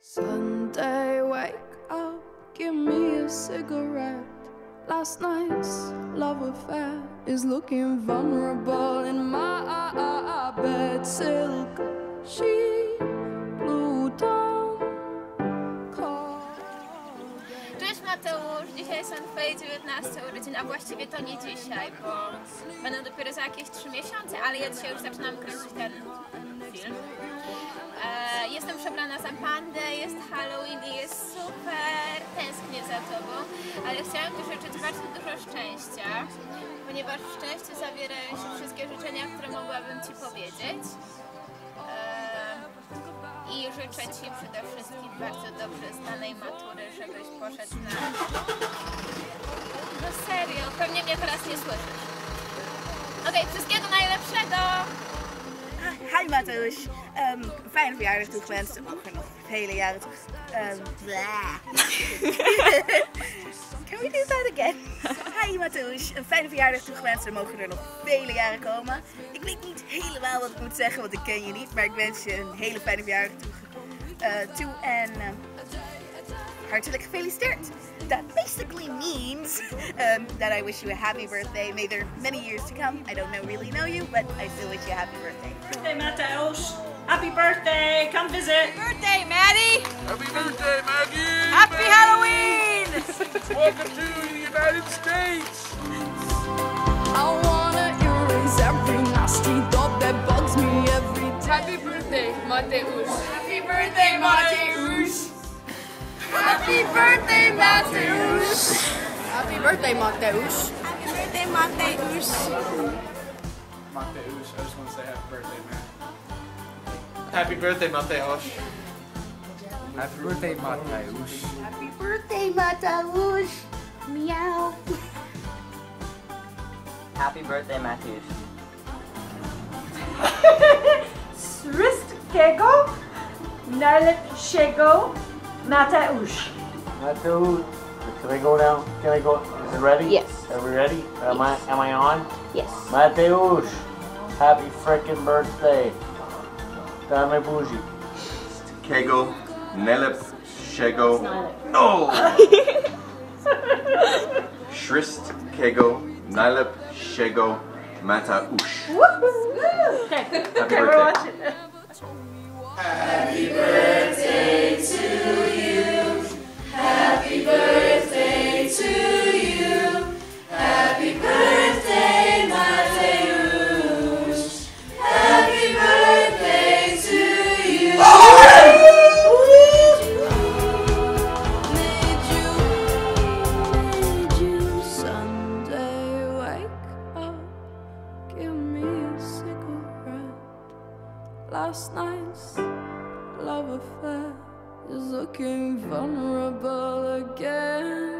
Sunday, wake up, give me a cigarette. Last night's love affair is looking vulnerable in my bed. Silk Mateusz, dzisiaj twoje 19 urodziny, a właściwie to nie dzisiaj, bo będą dopiero za jakieś 3 miesiące, ale ja dzisiaj już zaczynam kręcić ten film. E, jestem przebrana za pandę, jest Halloween i jest super, tęsknię za tobą, ale chciałam Ci życzyć bardzo dużo szczęścia, ponieważ w szczęściu zawierają się wszystkie życzenia, które mogłabym Ci powiedzieć. I życzę Ci przede wszystkim bardzo dobrze znanej matury, żebyś poszedł na... No serio, pewnie mnie teraz nie słyszysz. Okej, wszystkiego najlepszego! Hi Matthäus, um, fijne verjaardag toegewenst. Mogen nog vele jaren. Um, Matthäus, een fijne verjaardag toegewenst. Er mogen er nog vele jaren komen. Ik weet niet helemaal wat ik moet zeggen, want ik ken je niet. Maar ik wens je een hele fijne verjaardag toe. eh, toe en ehm, hartelijk gefeliciteerd. That basically means um, that I wish you a happy birthday. May there many years to come. I don't know really know you, but I still wish you a happy birthday. Hey Matthäus, happy birthday! Come visit. birthday, Maddie! Happy birthday, Maggie! Happy Halloween! Welcome to the United States! I wanna erase every nasty thought that bugs me every day. Happy birthday, Mateusz! Happy birthday, Mateusz! Happy birthday, Mateusz! Happy birthday, Mateusz! Happy birthday, Matthäus. Mateus, I just want to say happy birthday, man. Happy birthday, Mateos. Happy birthday, Matthäus. Happy birthday, Matthäus. Meow. Happy birthday, Matthews. Srystkiego najlepszego Mateusz. Matthäus, can I go down? Can I go? Is it ready? Yes. Are we ready? Am I am I on? Yes. Matthäus, happy freaking birthday. Dame bougie. Kego, Nelep, Shego. No! Shrist, Kego, Nilep, Shego, Mata Ush. Happy birthday. Me a cigarette. Last night's love affair is looking vulnerable again.